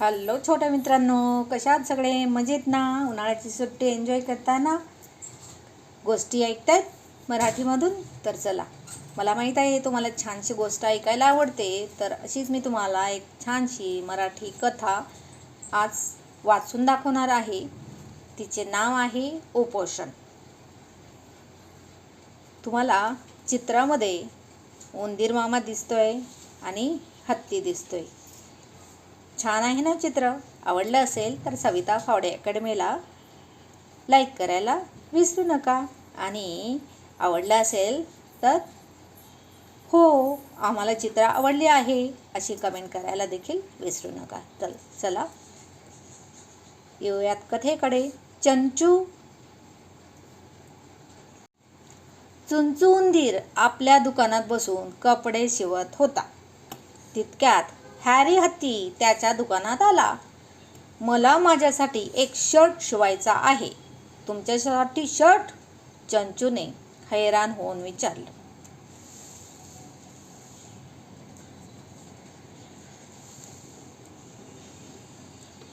Hello छोट्या मित्रांनो कशा आहात सगळे? मजेत ना? उन्हाळ्याची सुट्टी एन्जॉय करताना? गोष्टी ऐकतायत मराठीमधून? तर चला. मला माहीत आहे तुम्हाला छानशी गोष्ट ऐकायला आवडते. तर अशीच मी तुम्हाला एक छानशी मराठी कथा आज वाचून दाखवणार आहे. तिचे नाव आहे उपोषण. तुम्हाला चित्रामध्ये उंदीर मामा दिसतोय आणि हत्ती दिसतोय. छान आहे ना चित्र? आवडलं असेल तर सविता फावडे अकॅडमीला लाईक करायला विसरू नका. आणि आवडलं असेल तर हो आम्हाला चित्र आवडले आहे अशी कमेंट करायला देखील विसरू नका. चल चला येऊयात कथेकडे. चंचू चुंचू उंदीर आपल्या दुकानात बसून कपडे शिवत होता. तितक्यात हॅरी हत्ती त्याच्या दुकानात आला. मला माझ्यासाठी एक शर्ट शिवायचा आहे. तुमच्यासाठी शर्ट? चंचूने हैराण होऊन विचारलं.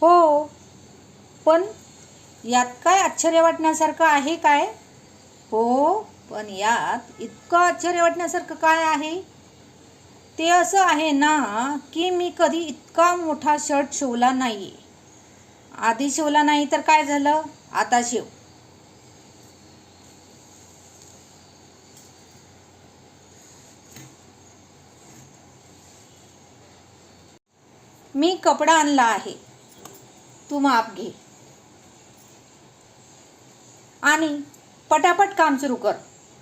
हो पण यात काय आश्चर्य वाटण्यासारखं आहे काय? हो पण यात इतकं आश्चर्य वाटण्यासारखं काय आहे? ते असं आहे ना की मी कधी इतका मोठा शर्ट शिवला नाही आधी शिवला नाही तर काय झालं? आता शिव. मी कपडा आणला आहे. तू माप घे. आणि पटापट काम सुरू कर.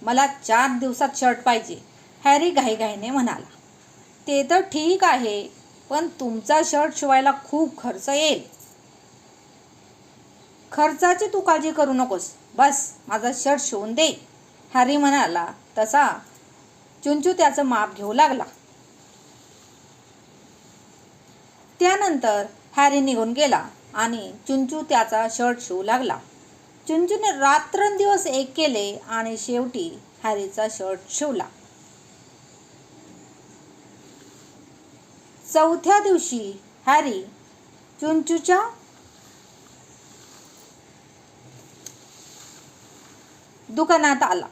मला चार दिवसात शर्ट पाहिजे. हॅरी घाईघाईने म्हणाला. ते तर ठीक आहे पण तुमचा शर्ट शिवायला खूप खर्च येईल. खर्चाची तू काळजी करू नकोस. बस माझा शर्ट शिवून दे. हॅरी म्हणाला तसा. चुंचू त्याचं माप घेऊ लागला. त्यानंतर हॅरी निघून गेला आणि चुंचू त्याचा शर्ट शिवू लागला. चुंचूने रात्रंदिवस एक केले आणि शेवटी हॅरीचा शर्ट शिवला. चौथ्या दिवशी हॅरी चुंचूच्या दुकानात आला.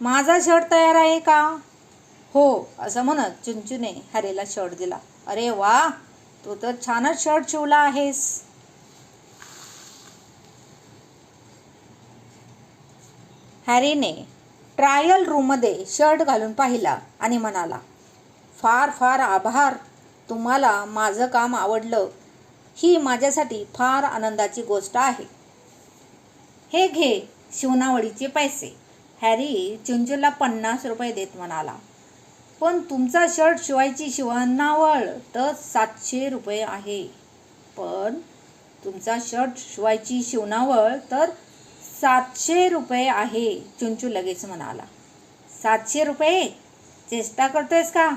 माझा शर्ट तयार आहे का? हो असं म्हणत चुंचूने हॅरीला शर्ट दिला. अरे वा तू तर छानच शर्ट शिवला आहेस. हॅरीने ट्रायल रूममध्ये शर्ट घालून पाहिला आणि म्हणाला फार फार आभार तुम्हाला माझं काम आवडलं ही माझ्यासाठी फार आनंदाची गोष्ट आहे. हे घे शिवनावळीचे पैसे. हॅरी चुंचूला पन्नास रुपये देत म्हणाला. पण तुमचा शर्ट शिवायची शिवनावळ तर सातशे रुपये आहे. पण तुमचा शर्ट शिवायची शिवनावळ तर सातशे रुपये आहे चुंचू लगेच म्हणाला. सातशे रुपये? चेष्टा करतोयस का?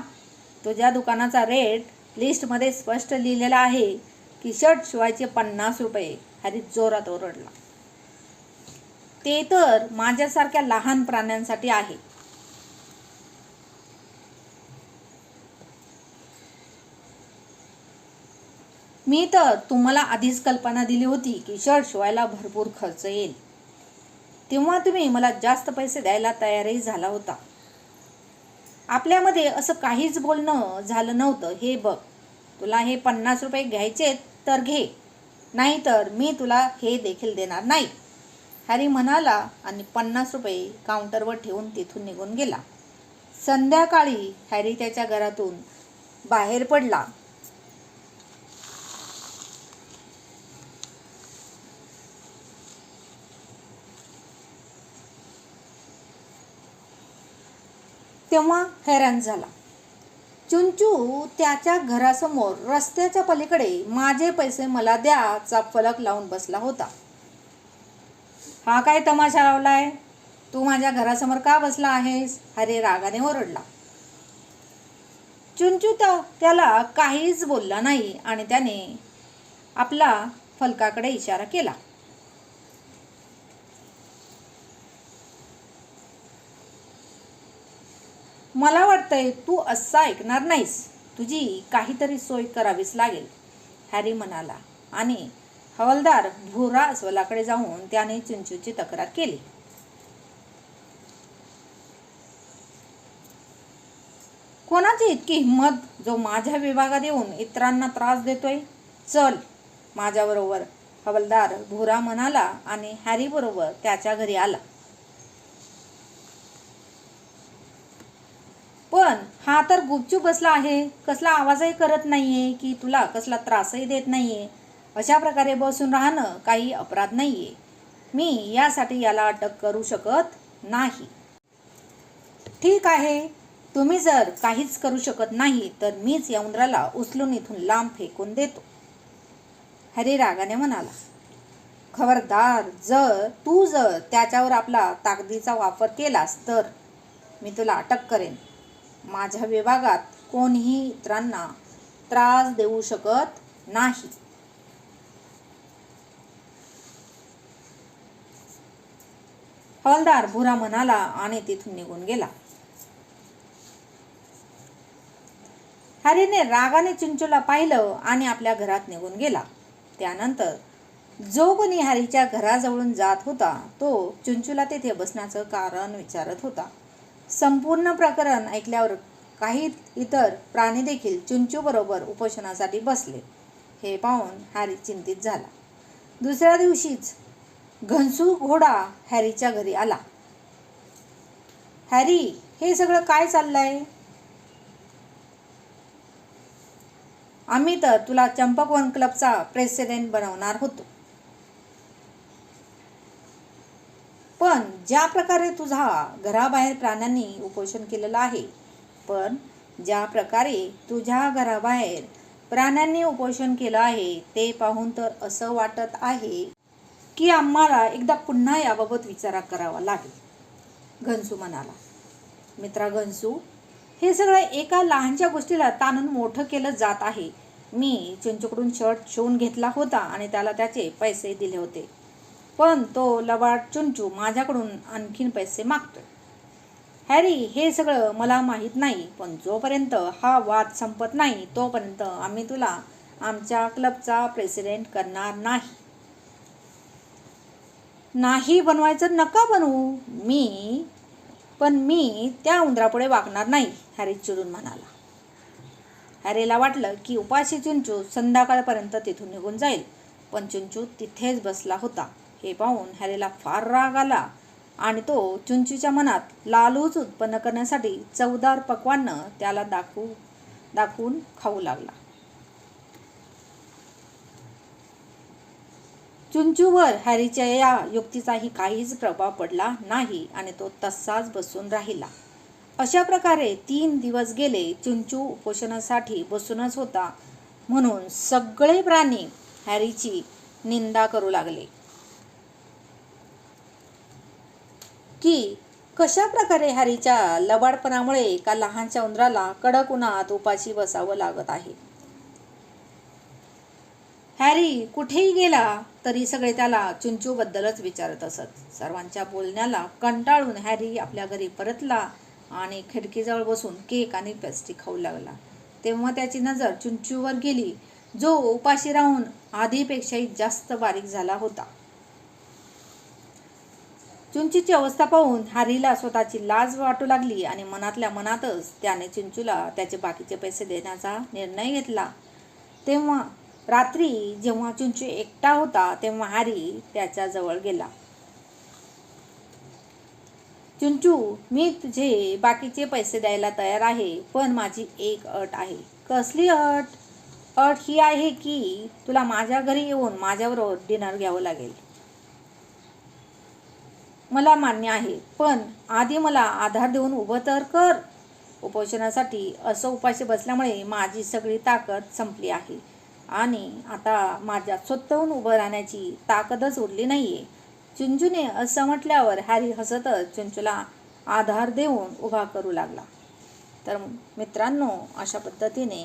तुझ्या दुकानाचा रेट लिस्टमध्ये स्पष्ट लिहिलेलं आहे की शर्ट शिवायचे पन्नास रुपये. हरी जोरात ओरडला. ते तर माझ्यासारख्या लहान प्राण्यांसाठी आहे. मी तर तुम्हाला आधीच कल्पना दिली होती की शर्ट शिवायला भरपूर खर्च येईल. तेव्हा तुम्ही मला जास्त पैसे द्यायला तयारही झाला होता. आपल्यामध्ये असं काहीच बोलणं झालं नव्हतं. हे बघ तुला हे पन्नास रुपये घ्यायचे तर घे. नाहीतर मी तुला हे देखील देणार नाही. हॅरी म्हणाला आणि पन्नास रुपये काउंटरवर ठेवून तिथून निघून गेला. संध्याकाळी हॅरी त्याच्या घरातून बाहेर पडला. तेव्हा हैराण झाला. चुंचू त्याच्या घरासमोर रस्त्याच्या पलीकडे माझे पैसे मला द्याचा फलक लावून बसला होता. हा काय तमाशा लावलाय? तू माझ्या घरासमोर का बसला आहेस? हरे रागाने ओरडला. चुंचू त्या त्याला काहीच बोलला नाही आणि त्याने आपला फलकाकडे इशारा केला. मला वाटतंय तू असं ऐकणार नाहीस. तुझी काहीतरी सोय करावीच लागेल हॅरी म्हणाला. आणि हवालदार भोरा अस्वलाकडे जाऊन त्याने चिंचूची तक्रार केली. कोणाची इतकी हिंमत जो माझ्या विभागात येऊन इतरांना त्रास देतोय? चल माझ्याबरोबर हवलदार भुरा म्हणाला आणि हॅरी बरोबर त्याच्या घरी आला. पण हा तर गुपचूप बसला आहे. कसला आवाजही करत नाही आहे की तुला कसला त्रासही देत नाही आहे अशा प्रकारे बसून राहणं काही अपराध नाही आहे मी यासाठी याला अटक करू शकत नाही. ठीक आहे. तुम्ही जर काहीच करू शकत नाही तर मीच या उंदराला उचलून इथून लांब फेकून देतो. हरी रागाने म्हणाला खबरदार जर तू जर त्याच्यावर आपला ताकदीचा वापर केलास तर मी तुला अटक करेन. माझ्या विभागात कोणीही इतरांना त्रास देऊ शकत नाही. हवालदार भुरा म्हणाला आणि तिथून निघून गेला. हॅरीने रागाने चिंचूला पाहिलं आणि आपल्या घरात निघून गेला. त्यानंतर जो कोणी हॅरीच्या घराजवळून जात होता तो चिंचूला तेथे बसण्याचं कारण विचारत होता. संपूर्ण प्रकरण ऐकल्यावर काही इतर प्राणी देखील चुंचूबरोबर उपोषणासाठी बसले. हे पाहून हॅरी चिंतित झाला. दुसऱ्या दिवशीच घनसू घोडा हॅरीच्या घरी आला. हॅरी हे सगळं काय चाललंय? आम्ही तर तुला चंपकवन क्लबचा प्रेसिडेंट बनवणार होतो. पण ज्या प्रकारे तुझा घराबाहेर प्राण्यांनी उपोषण केलेलं आहे पण ज्या प्रकारे तुझ्या घराबाहेर प्राण्यांनी उपोषण केलं आहे ते पाहून तर असं वाटत आहे की आम्हाला एकदा पुन्हा याबाबत विचार करावा लागेल. घनसू म्हणाला मित्रा घनसू हे सगळं एका लहानशा गोष्टीला ताणून मोठं केलं जात आहे. मी चिंचूकडून शर्ट शिवून घेतला होता आणि त्याला त्याचे पैसे दिले होते. पण तो लबाड चुंचू माझ्याकडून आणखीन पैसे मागतोय. हॅरी हे सगळं मला माहीत नाही पण जोपर्यंत हा वाद संपत नाही तोपर्यंत आम्ही तुला आमच्या क्लबचा प्रेसिडेंट करणार नाही. नाही बनवायचं नका बनवू. मी पण मी त्या उंदरापुढे वागणार नाही हॅरी चिडून म्हणाला. हॅरीला वाटलं की उपाशी चुंचू संध्याकाळपर्यंत तिथून निघून जाईल पण चुंचू तिथेच बसला होता. हे पाहून हॅरीला फार राग आला. आणि तो चुंचूच्या मनात लालूच उत्पन्न करण्यासाठी चवदार पक्वान्न त्याला दाखवू दाखवून खाऊ लागला. चुंचूवर हॅरीच्या या युक्तीचाही काहीच प्रभाव पडला नाही आणि तो तसाच बसून राहिला. अशा प्रकारे तीन दिवस गेले चुंचू उपोषणासाठी बसूनच होता. म्हणून सगळे प्राणी हॅरीची निंदा करू लागले. की कशा प्रकारे हॅरीच्या लबाडपणामुळे एका लहानच्या उंदराला कडक उन्हात उपाशी बसावं लागत आहे? हॅरी कुठेही गेला तरी सगळे त्याला चुंचूबद्दलच विचारत असत. सर्वांच्या बोलण्याला कंटाळून हॅरी आपल्या घरी परतला आणि खिडकीजवळ बसून केक आणि पेस्ट्री खाऊ लागला. तेव्हा त्याची नजर चुंचूवर गेली. जो उपाशी राहून आधीपेक्षाही जास्त बारीक झाला होता. चुंचूची अवस्था पाहून हॅरीला स्वतःची लाज वाटू लागली आणि मनातल्या मनातच त्याने चिंचूला त्याचे बाकीचे पैसे देण्याचा निर्णय घेतला. तेव्हा रात्री जेव्हा चुंचू एकटा होता तेव्हा हॅरी त्याच्याजवळ गेला. चुंचू मी तुझे बाकीचे पैसे द्यायला तयार आहे पण माझी एक अट आहे. कसली अट? अट ही आहे की तुला माझ्या घरी येऊन माझ्याबरोबर डिनर घ्यावं लागेल. मला मान्य आहे. पण आधी मला आधार देऊन उभं तर कर. उपोषणासाठी असं उपाशी बसल्यामुळे माझी सगळी ताकद संपली आहे. आणि आता माझ्या स्वतःहून उभं राहण्याची ताकदच उरली नाही आहे चुंचूने असं म्हटल्यावर हॅरी हसतच चुंचूला आधार देऊन उभा करू लागला. तर मित्रांनो अशा पद्धतीने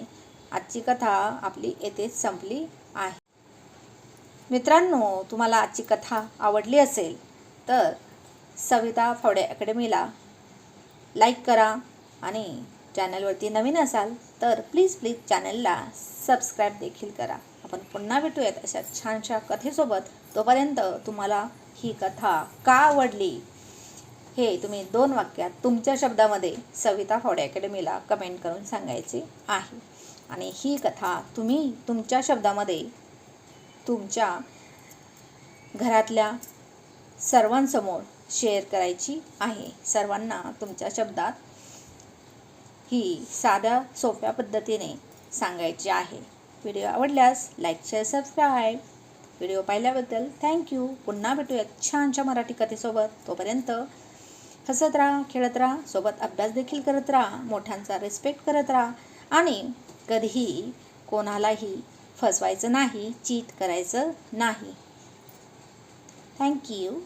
आजची कथा आपली येथेच संपली आहे. मित्रांनो तुम्हाला आजची कथा आवडली असेल तर सविता फावडे अकॅडमीला. लाईक करा आणि चॅनलवरती नवीन असाल तर प्लीज प्लीज चॅनलला सबस्क्राईब देखील करा. आपण पुन्हा भेटूयात अशा छानशा कथेसोबत. तोपर्यंत तुम्हाला ही कथा का आवडली? हे तुम्ही दोन वाक्यात तुमच्या शब्दामध्ये सविता फावडे अकॅडमीला कमेंट करून सांगायचे आहे. आणि ही कथा तुम्ही तुमच्या शब्दामध्ये तुमच्या घरातल्या सर्वांसमोर शेअर करायची आहे. सर्वांना तुमच्या शब्दात ही साध्या सोप्या पद्धतीने सांगायची आहे. व्हिडिओ आवडल्यास लाईक शेअर सबस्क्राईब. व्हिडिओ पाहिल्याबद्दल थँक्यू पुन्हा भेटूयात छानशा मराठी कथेसोबत. तोपर्यंत हसत राहा खेळत राहा सोबत अभ्यास देखील करत राहा मोठ्यांचा रिस्पेक्ट करत राहा आणि कधीही कोणालाही फसवायचं नाही चीट करायचं नाही. थँक्यू